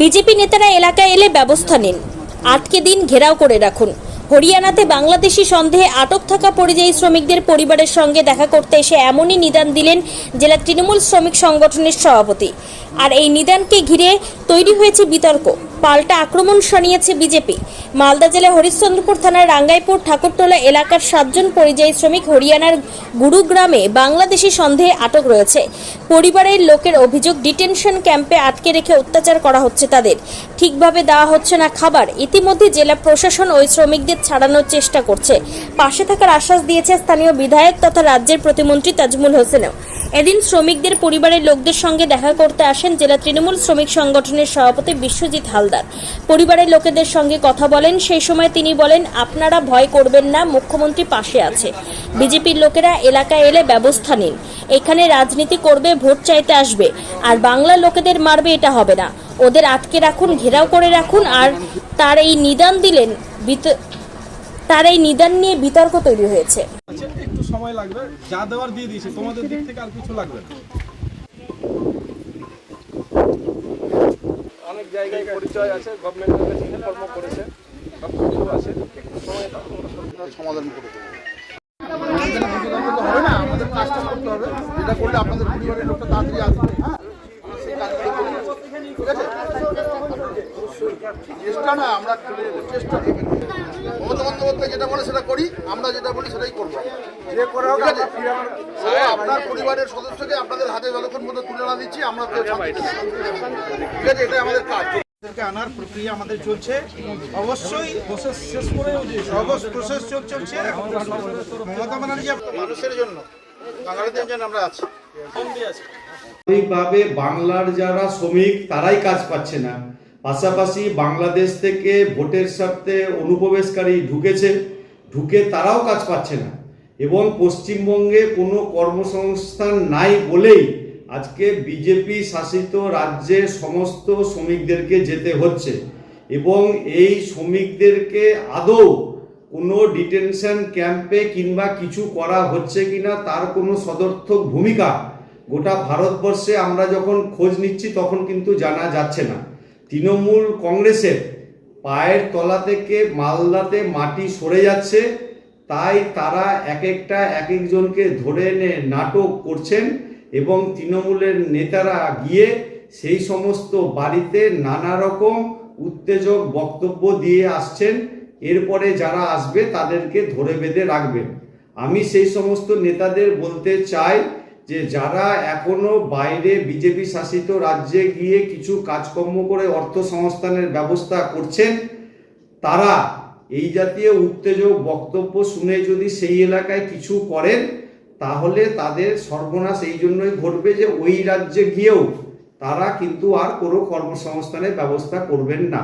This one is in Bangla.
বিজেপি নেতারা এলাকায় এলে ব্যবস্থা নিন। আটকে দিন ঘেরাও করে রাখুন। হরিয়ানাতে বাংলাদেশি সন্দেহে আটক থাকা পরিযায়ী শ্রমিকদের পরিবারের সঙ্গে দেখা করতে এসে এমনই নিদান দিলেন জেলা তৃণমূল শ্রমিক সংগঠনের সভাপতি। আর এই নিদানকে ঘিরে তৈরি হয়েছে বিতর্ক। পাল্টা আক্রমণ শানিয়েছে বিজেপি। মালদা জেলার হরিশ্চন্দ্রপুর থানার রাঙ্গাইপুর ঠাকুরতলা এলাকার সাতজন পরিযায়ী শ্রমিক হরিয়ানার গুরুগ্রামে বাংলাদেশি সন্দেহে আটক রয়েছে। পরিবারের লোকের অভিযোগ, ডিটেনশন ক্যাম্পে আটকে রেখে অত্যাচার করা হচ্ছে তাদের। ঠিকভাবে দেওয়া হচ্ছে না খাবার। ইতিমধ্যে জেলা প্রশাসন ওই শ্রমিকদের ছাড়ানোর চেষ্টা করছে। পাশে থাকার আশ্বাস দিয়েছে স্থানীয় বিধায়ক তথা রাজ্যের প্রতিমন্ত্রী তাজমুল হোসেনও। এদিন শ্রমিকদের পরিবারের লোকদের সঙ্গে দেখা করতে আসেন জেলা তৃণমূল শ্রমিক সংগঠনের সভাপতি বিশ্বজিৎ হালদার। পরিবারের লোকেদের সঙ্গে কথা বলেন। সেই সময় তিনি বলেন, আপনারা ভয় করবেন না, মুখ্যমন্ত্রী পাশে আছে। বিজেপির লোকেরা এলাকায় এলে ব্যবস্থা নিন। এখানে রাজনীতি করবে, ভোট চাইতে আসবে। আর বাংলা লোকেদের মারবে, এটা হবে না। ওদের আটকে রাখুন, ঘেরাও করে রাখুন। আর তার এই নিদান দিলেন তার এই নিদান নিয়ে বিতর্ক তৈরি হয়েছে। সময় লাগবে যা দেওয়ার দিয়ে দিয়েছে তোমাদের দিক থেকে আর কিছু লাগবে না। অনেক জায়গায় পরিচয় আছে গভর্নমেন্টের কাছে ইনফর্ম করেছে সব কিছু আছে সমাধান করে আমাদের কাজটা করতে হবে যেটা করলে আপনাদের পরিবারের লোকটা তাড়াতাড়ি আসবে হ্যাঁ সেই কাজটা করি ঠিক আছে চেষ্টা না আমরা করে চেষ্টা মমতা বন্দ্যোপাধ্যায় যেটা বলে সেটা করি আমরা যেটা বলি সেটাই করব। ঠিক আছে? আপনার পরিবারের সদস্যকে আপনাদের হাতে যতক্ষণ মধ্যে তুলে না দিচ্ছি আমরা ঠিক আছে এটাই আমাদের কাজ। তাদেরকে আনার প্রক্রিয়া আমাদের চলছে। অবশ্যই প্রসেস শেষ দিয়েছি প্রসেস চলছে। মমতা ব্যানার্জি মানুষের জন্য বাঙালিদের জন্য আমরা আছি। স্বাভাবিকভাবে বাংলার যারা শ্রমিক তারাই কাজ পাচ্ছে না। পাশাপাশি বাংলাদেশ থেকে ভোটের স্বার্থে অনুপ্রবেশকারী ঢুকেছে, ঢুকে তারাও কাজ পাচ্ছে না। এবং পশ্চিমবঙ্গে কোনো কর্মসংস্থান নাই বলেই আজকে বিজেপি শাসিত রাজ্যের সমস্ত শ্রমিকদেরকে যেতে হচ্ছে। এবং এই শ্রমিকদেরকে আদৌ কোনো ডিটেনশন ক্যাম্পে কিংবা কিছু করা হচ্ছে কিনা তার কোনো সদর্থক ভূমিকা গোটা ভারতবর্ষে আমরা যখন খোঁজ নিচ্ছি তখন কিন্তু জানা যাচ্ছে না। তৃণমূল কংগ্রেসের পায়ের তলা থেকে মালদাতে মাটি সরে যাচ্ছে, তাই তারা এক একটা এক একজনকে ধরে এনে নাটক করছেন এবং তৃণমূলের নেতারা গিয়ে সেই সমস্ত বাড়িতে নানা রকম উত্তেজক বক্তব্য দিয়ে আসছেন। এরপরে যারা আসবে তাদেরকে ধরে বেঁধে রাখবেন। আমি সেই সমস্ত নেতাদের বলতে চাই যে যারা এখনও বাইরে বিজেপি শাসিত রাজ্যে গিয়ে কিছু কাজকর্ম করে অর্থ সংস্থানের ব্যবস্থা করছেন, তারা এই জাতীয় উত্তেজক বক্তব্য শুনে যদি সেই এলাকায় কিছু করেন, তাহলে তাদের সর্বনাশ এই জন্যই ঘটবে যে ওই রাজ্যে গিয়েও তারা কিন্তু আর কোনো কর্মসংস্থানের ব্যবস্থা করবেন না।